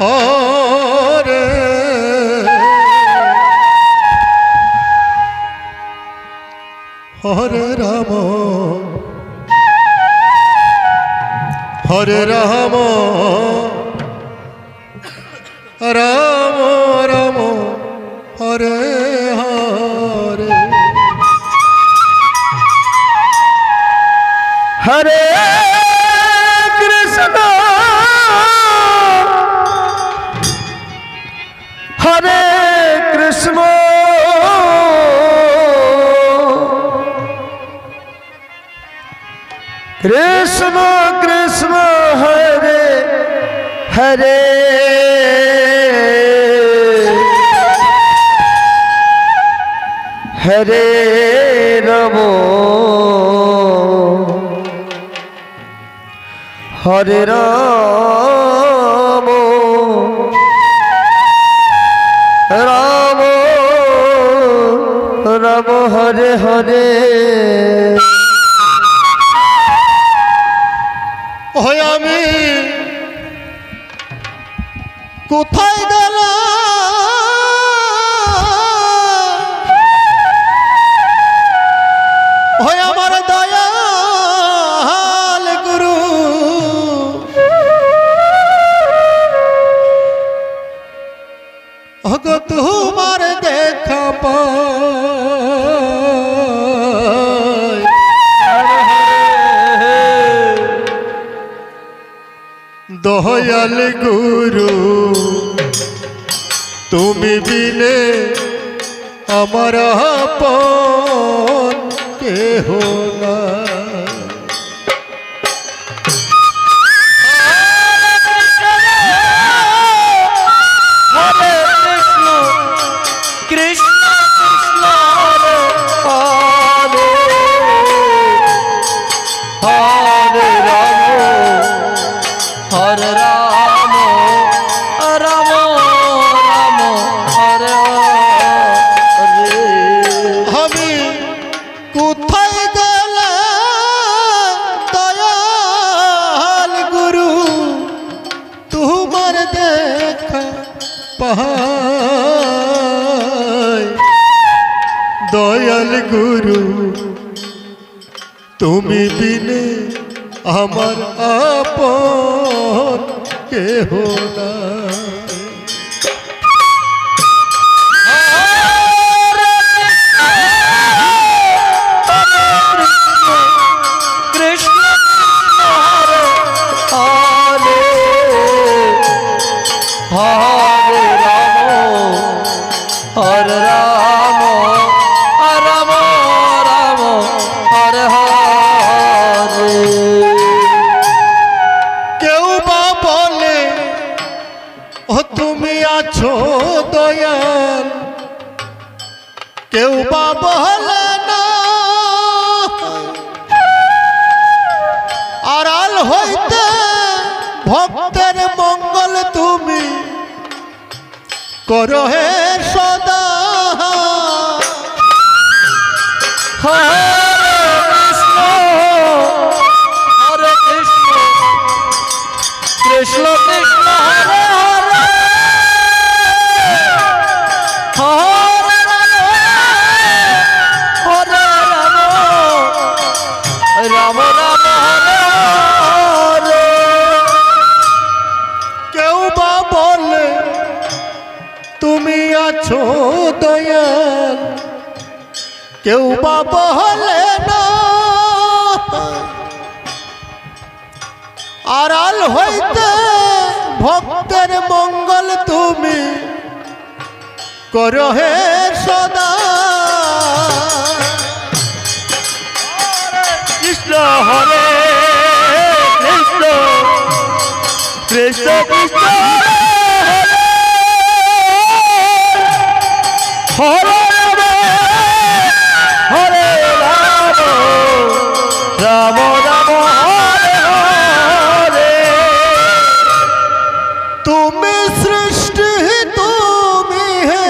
হরে হরে রাম। হরে রাম। কৃষ্ণ কৃষ্ণ হরে হরে। হরে রব হরে রাম রাম রাম হরে হরে। দয়াল গুরু। তুমি বিনে আমার আপন কেহ না কোথায় গেলে দয়াল গুরু? তোমার দেখা দয়াল গুরু তুমি বিনে আমার আপন কেহ না হরে রাম রাম রাম, হরে হরে। কেউ বা বলে, ও তুমি আছো দয়াল। কেউ বা বলে, না। আড়াল ভক্তের মঙ্গল তুমি করো কৃষ্ণ। হরে কৃষ্ণ কৃষ্ণ কৃষ্ণ হরে আছো দয়াল কেউ বা বলে না। আড়াল হইতে ভক্তের মঙ্গল তুমি করো হে সদা। কৃষ্ণ হরে কৃষ্ণ কৃষ্ণ কৃষ্ণ হরে। হরে তুমি সৃষ্টি তুমি হে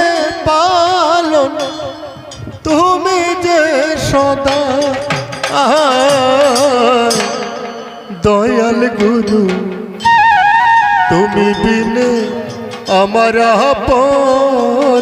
পালন। তুমি যে সদা দয়াল গুরু তুমি বিনে আমার আপন।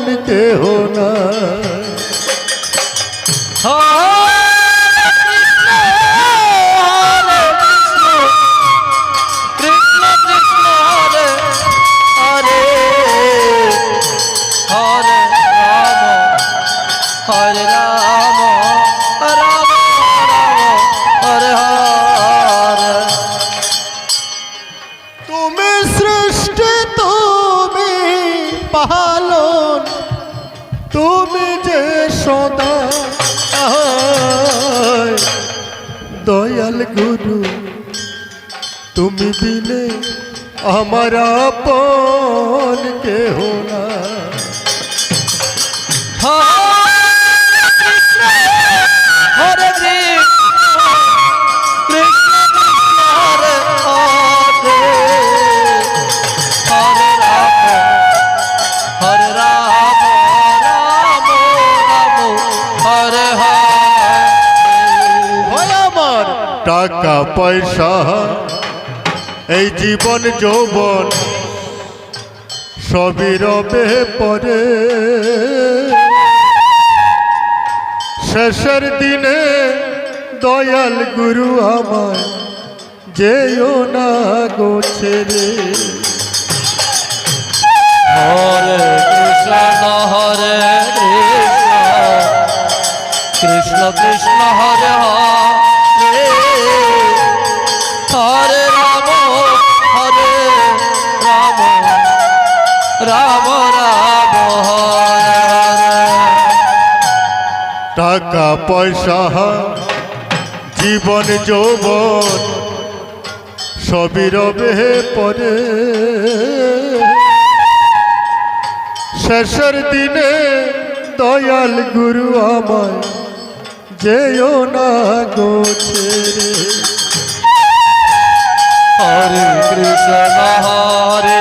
দয়াল গুরু তুমি বিনে আমার আপন কেহ না হরে টাকা পয়সা। এই জীবন যৌবন সবই রবে পরে। শেষের দিনে দয়াল গুরু আমার যেও না গোছে রে হরে কৃষ্ণ হরে কৃষ্ণ। কৃষ্ণ কৃষ্ণ, হরে হরে। রাম রাম টাকা, পয়সা, জীবন, যৌবন, সবই রবে পরে। শেষের দিনে দয়াল গুরু আমায় যেও না গোছে রে হরে কৃষ্ণ, হরে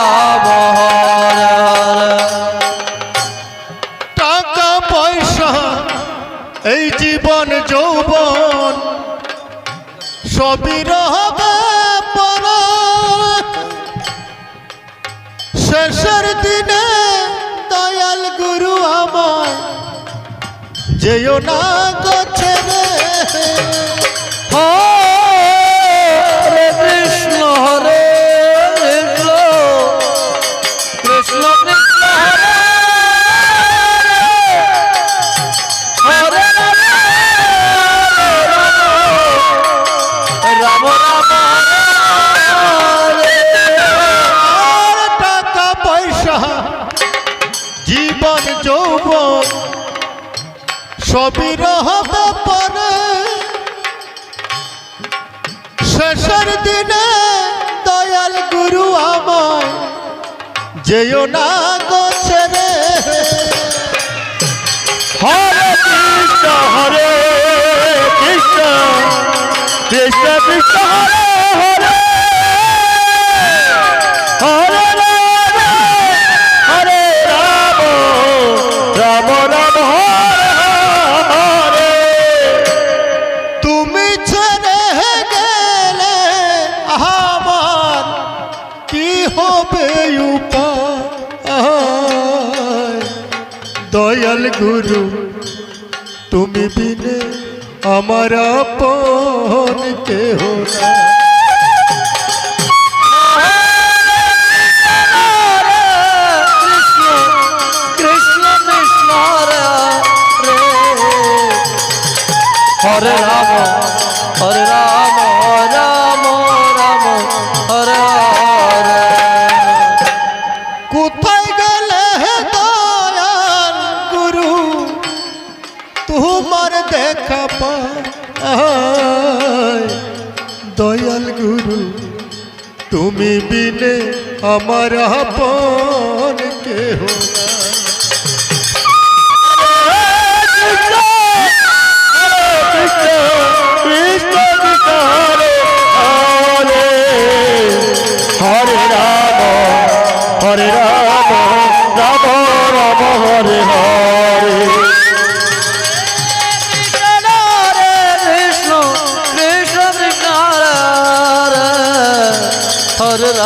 যেও না গো ছেড়ে। হরে যেও না গোছে রে হরে কৃষ্ণ হরে কৃষ্ণ কৃষ্ণ কৃষ্ণ হরে। গুরু তুমি বিনে আমার আপন কেহ না হরে রাম। গুরু তুমি বিনে আমার আপন কেহ না।